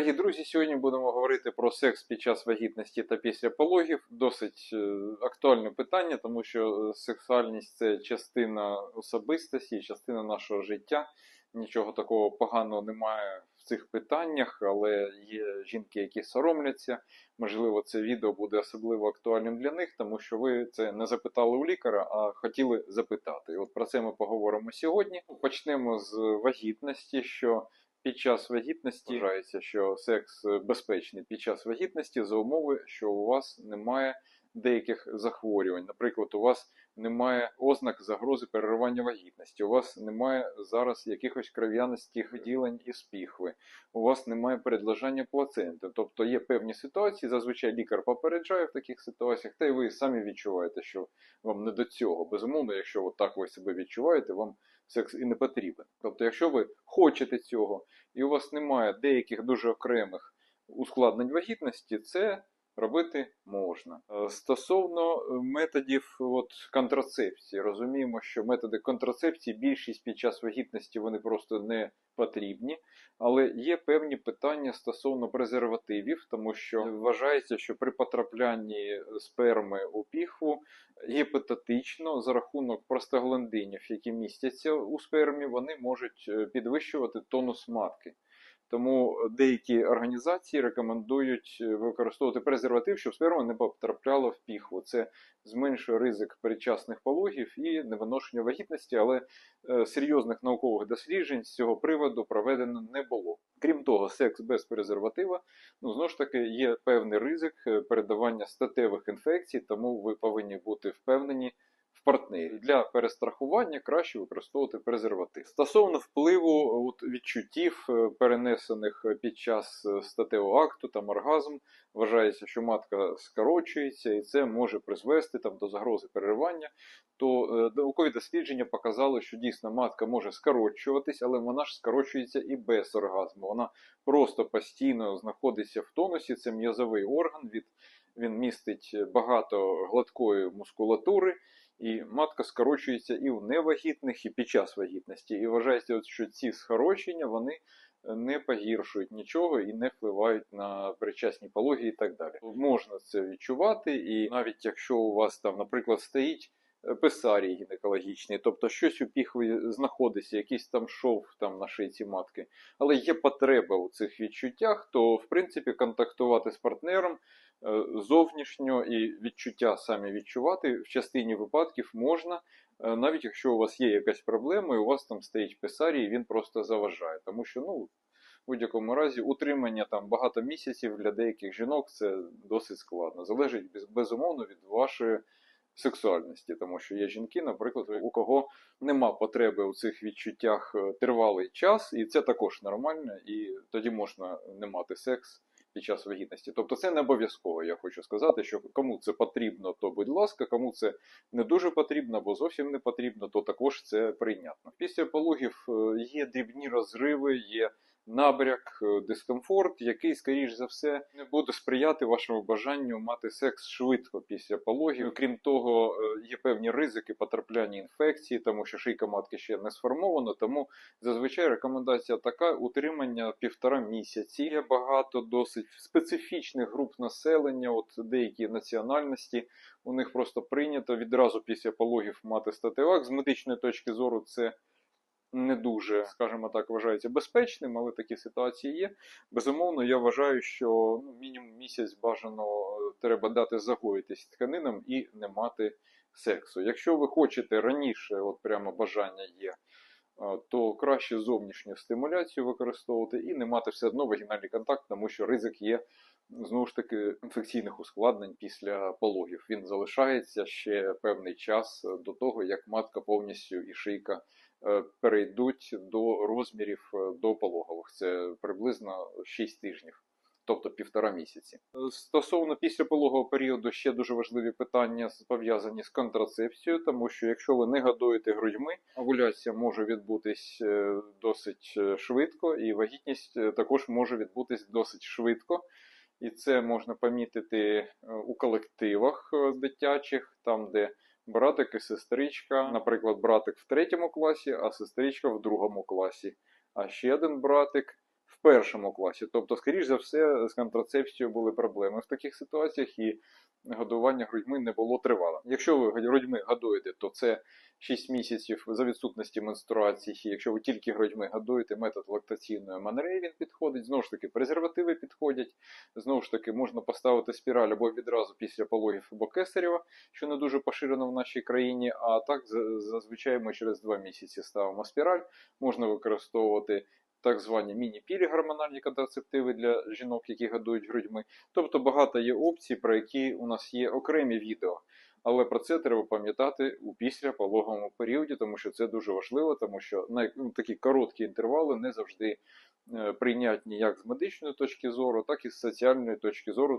Дорогі друзі, сьогодні будемо говорити про секс під час вагітності та після пологів. Досить е, актуальне питання, тому що е, сексуальність це частина особистості, частина нашого життя. Нічого такого поганого немає в цих питаннях, але є жінки, які соромляться. Можливо, це відео буде особливо актуальним для них, тому що ви це не запитали у лікаря, а хотіли запитати. От про це ми поговоримо сьогодні. Почнемо з вагітності. що під час вагітності. Вважається, що секс безпечний під час вагітності за умови, що у вас немає деяких захворювань. Наприклад, у вас немає ознак загрози переривання вагітності, у вас немає зараз якихось кров'янистих виділень і спіхви, у вас немає передлежання плаценти. Тобто є певні ситуації, зазвичай лікар попереджає в таких ситуаціях, та й ви самі відчуваєте, що вам не до цього. Безумовно, якщо от так ви себе відчуваєте, вам секс і не потрібен. Тобто, якщо ви хочете цього, і у вас немає деяких дуже окремих ускладнень вагітності, це робити можна. Е, Стосовно е, методів от, контрацепції, розуміємо, що методи контрацепції більшість під час вагітності вони просто не потрібні, але є певні питання стосовно презервативів, тому що вважається, що при потраплянні сперми у піхву гіпотетично за рахунок простагландинів, які містяться у спермі, вони можуть е, підвищувати тонус матки. Тому деякі організації рекомендують е, використовувати презерватив, щоб сперма не потрапляла в піхву. Це зменшує ризик передчасних пологів і невиношення вагітності, але е, серйозних наукових досліджень з цього приводу проведено не було. Крім того, секс без презерватива, ну знову ж таки, є певний ризик е, передавання статевих інфекцій, тому ви повинні бути впевнені в партнері. Для перестрахування краще використовувати презерватив. Стосовно впливу от, відчуттів, е, перенесених під час е, статевого акту там оргазм, вважається, що матка скорочується, і це може призвести там, до загрози переривання. То е, наукові дослідження показали, що дійсно матка може скорочуватись, але вона ж скорочується і без оргазму. Вона просто постійно знаходиться в тонусі. Це м'язовий орган. Від він містить багато гладкої мускулатури. І матка скорочується і у невагітних, і під час вагітності. І вважається, що ці скорочення вони не погіршують нічого і не впливають на причасні пологи і так далі. Можна це відчувати, і навіть якщо у вас там, наприклад, стоїть писарій гінекологічний, тобто щось у піхві знаходиться, якийсь там шов там на шийці матки, але є потреба у цих відчуттях, то в принципі контактувати з партнером. Е, зовнішньо і відчуття самі відчувати в частині випадків можна, е, навіть якщо у вас є якась проблема, і у вас там стоїть писарій, і він просто заважає. Тому що, ну, в будь-якому разі, утримання там багато місяців для деяких жінок це досить складно. Залежить безумовно від вашої сексуальності, тому що є жінки, наприклад, у кого нема потреби у цих відчуттях е, тривалий час, і це також нормально, і тоді можна не мати секс під час вагітності. Тобто це не обов'язково. Я хочу сказати, що кому це потрібно, то будь ласка, кому це не дуже потрібно або зовсім не потрібно, то також це прийнятно. Після пологів е, є дрібні розриви, є набряк, е, дискомфорт, який, скоріш за все, не буде сприяти вашому бажанню мати секс швидко після пологів. Крім того, е, є певні ризики потрапляння інфекції, тому що шийка матки ще не сформована. Тому зазвичай рекомендація така: утримання півтора місяці. Є багато досить специфічних груп населення, от деякі національності. У них просто прийнято відразу після пологів мати статевак. З медичної точки зору це не дуже, скажімо так, вважається безпечним, але такі ситуації є. Безумовно, я вважаю, що ну, мінімум місяць бажано е, треба дати загоїтись тканинам і не мати сексу. Якщо ви хочете раніше, от прямо бажання є. Е, то краще зовнішню стимуляцію використовувати і не мати все одно вагінальний контакт, тому що ризик є знову ж таки інфекційних ускладнень після пологів. Він залишається ще певний час до того, як матка повністю і шийка Е, перейдуть до розмірів е, до пологових. Це приблизно 6 тижнів. Тобто півтора місяці. Стосовно післяпологового періоду ще дуже важливі питання пов'язані з контрацепцією, тому що якщо ви не годуєте грудьми, овуляція може відбутись е, досить швидко, і вагітність також може відбутись досить швидко. І це можна помітити у колективах дитячих, там де братик і сестричка, наприклад, братик в третьому класі, а сестричка в другому класі. А ще один братик першому класі. Тобто, скоріш за все, з контрацепцією були проблеми в таких ситуаціях, і годування грудьми не було тривалим. Якщо ви грудьми годуєте, то це 6 місяців за відсутності менструації. Якщо ви тільки грудьми годуєте, метод лактаційної манери він підходить. Знову ж таки, презервативи підходять. Знову ж таки, можна поставити спіраль або відразу після пологів або кесарєва, що не дуже поширено в нашій країні. А так зазвичай ми через 2 місяці ставимо спіраль. Можна використовувати так звані міні-пілі гормональні контрацептиви для жінок, які годують грудьми. Тобто багато є опцій, про які у нас є окремі відео. Але про це треба пам'ятати у післяпологовому періоді, тому що це дуже важливо, тому що на ну, такі короткі інтервали не завжди е, прийнятні як з медичної точки зору, так і з соціальної точки зору.